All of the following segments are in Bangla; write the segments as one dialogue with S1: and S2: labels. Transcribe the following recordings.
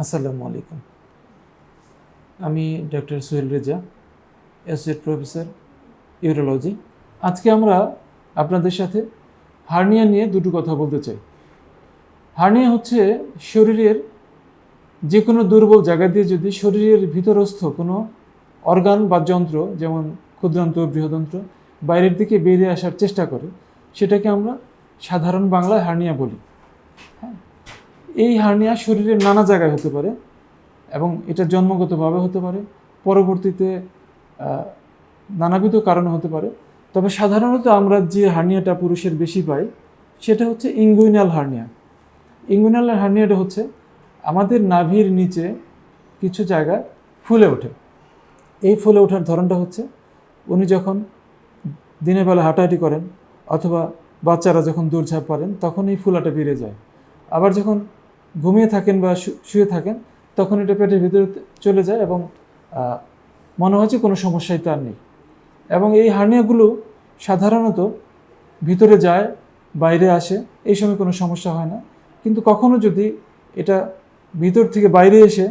S1: আসসালামু আলাইকুম। আমি doctor Sohel Reza, associate professor urology. আজকে আমরা আপনাদের সাথে হার্নিয়া নিয়ে দুটো কথা বলতে চাই। হার্নিয়া হচ্ছে শরীরের যে কোনো দুর্বল জায়গা দিয়ে যদি শরীরের ভিতরস্থ কোনো অর্গান বা যন্ত্র, যেমন ক্ষুদ্রান্ত, বৃহদন্ত্র, বাইরের দিকে বেরিয়ে আসার চেষ্টা করে, সেটাকে আমরা সাধারণ বাংলায় হার্নিয়া বলি। হ্যাঁ? এই হার্নিয়া শরীরের নানা জায়গায় হতে পারে এবং এটা জন্মগতভাবে হতে পারে, পরবর্তীতে নানাবিধ কারণে হতে পারে। তবে সাধারণত আমরা যে হার্নিয়াটা পুরুষের বেশি পাই, সেটা হচ্ছে ইঙ্গুইনাল হার্নিয়া। ইঙ্গুইনাল হার্নিয়াটা হচ্ছে আমাদের নাভির নিচে কিছু জায়গায় ফুলে ওঠে। এই ফুলে ওঠার ধরনটা হচ্ছে উনি যখন দিনের বেলা হাঁটাহাঁটি করেন অথবা বাচ্চারা যখন দৌড়ঝাঁপ পারেন, তখন এই ফুলাটা বেড়ে যায়। আবার যখন ঘুমিয়ে থাকেন বা শুয়ে থাকেন, তখন এটা পেটের ভিতরে চলে যায় এবং মনে হচ্ছে কোনো সমস্যাই তার নেই। এবং এই হার্নিয়াগুলো সাধারণত ভিতরে যায়, বাইরে আসে, এই সময় কোনো সমস্যা হয় না। কিন্তু কখনো যদি এটা ভিতর থেকে বাইরে এসে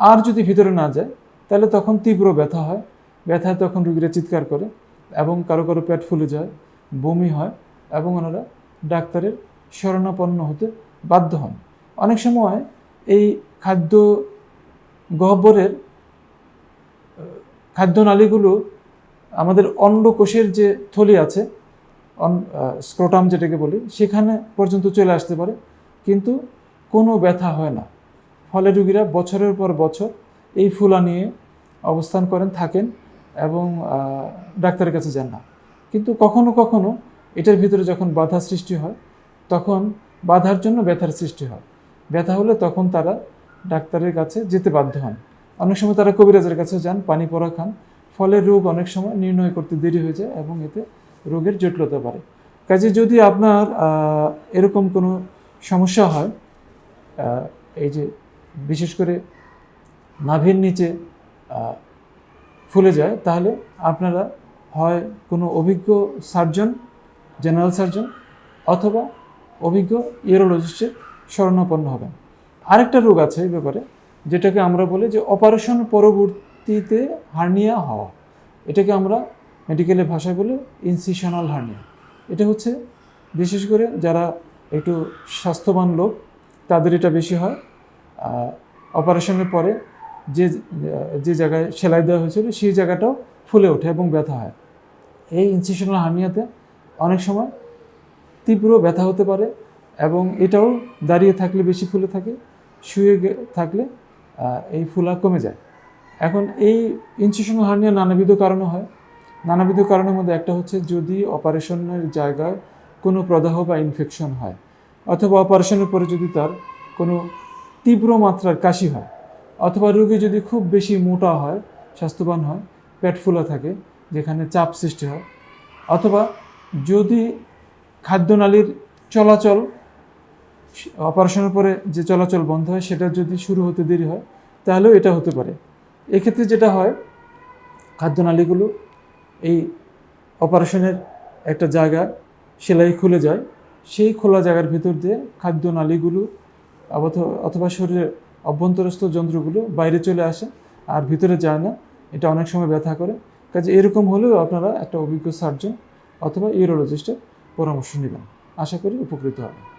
S1: আর যদি ভিতরে না যায়, তাহলে তখন তীব্র ব্যথা হয়। ব্যথায় তখন রুগীরা চিৎকার করে এবং কারও কারও পেট ফুলে যায়, বমি হয় এবং ওনারা ডাক্তারের শরণাপন্ন হতে বাধ্য হন। অনেক সময় এই খাদ্য গহ্বরের খাদ্যনালীগুলো আমাদের অন্ডকোষের যে থলি আছে স্ক্রোটাম যেটাকে বলি, সেখানে পর্যন্ত চলে আসতে পারে। কিন্তু কোনো ব্যথা হয় না। ফলে রুগীরা বছরের পর বছর এই ফুলা নিয়ে অবস্থান করেন, থাকেন এবং ডাক্তারের কাছে যান না। কিন্তু কখনো কখনো এটার ভিতরে যখন বাধা সৃষ্টি হয়, তখন বাধার জন্য ব্যথার সৃষ্টি হয়। ব্যথা হলে তখন তারা ডাক্তারের কাছে যেতে বাধ্য হন। অনেক সময় তারা কবিরাজের কাছে যান, পানি পরা খান। ফলে রোগ অনেক সময় নির্ণয় করতে দেরি হয়ে যায় এবং এতে রোগের জটিলতা বাড়ে। কাজে যদি আপনার এরকম কোনো সমস্যা হয় এই যে বিশেষ করে নাভির নিচে ফুলে যায়, তাহলে আপনারা হয় কোনো অভিজ্ঞ সার্জন, জেনারেল সার্জন অথবা অভিজ্ঞ ইউরোলজিস্টের শরণাপন্ন হবেন। আরেকটা রোগ আছে এই ব্যাপারে, যেটাকে আমরা বলি যে অপারেশন পরবর্তীতে হার্নিয়া হওয়া। এটাকে আমরা মেডিকেলের ভাষায় বলি ইনসিশনাল হার্নিয়া এটা হচ্ছে, বিশেষ করে যারা একটু স্বাস্থ্যবান লোক, তাদের এটা বেশি হয়। অপারেশনের পরে যে যে জায়গায় সেলাই দেওয়া হয়েছিল, সেই জায়গাটাও ফুলে ওঠে এবং ব্যথা হয়। এই ইনসিশনাল হার্নিয়াতে অনেক সময় তীব্র ব্যথা হতে পারে এবং এটাও দাঁড়িয়ে থাকলে, বেশি ফুলে থাকে, শুয়ে থাকলে এই ফুলা কমে যায়। এখন এই ইনসিশনাল হার্নিয়া নানাবিধ কারণে হয়। নানাবিধ কারণের মধ্যে একটা হচ্ছে যদি অপারেশনের জায়গায় কোনো প্রদাহ বা ইনফেকশন হয়, অথবা অপারেশনের পরে যদি তার কোনো তীব্র মাত্রার কাশি হয়, অথবা রোগী যদি খুব বেশি মোটা হয়, স্বাস্থ্যবান হয়, পেট ফুলা থাকে, যেখানে চাপ সৃষ্টি হয়, অথবা যদি খাদ্যনালীর চলাচল অপারেশনের পরে যে চলাচল বন্ধ হয়, সেটা যদি শুরু হতে দেরি হয়, তাহলেও এটা হতে পারে। এক্ষেত্রে যেটা হয়, খাদ্যনালীগুলো এই অপারেশনের একটা জায়গা, সেলাই খুলে যায়। সেই খোলা জায়গার ভিতর দিয়ে খাদ্যনালীগুলো অথবা- অথবা শরীরের অভ্যন্তরস্থ যন্ত্রগুলো বাইরে চলে আসে আর ভিতরে যায় না। এটা অনেক সময় ব্যথা করে। কাজে এরকম হলেও আপনারা একটা অভিজ্ঞ সার্জন অথবা ইউরোলজিস্টের পরামর্শ নেবেন। আশা করি উপকৃত হবে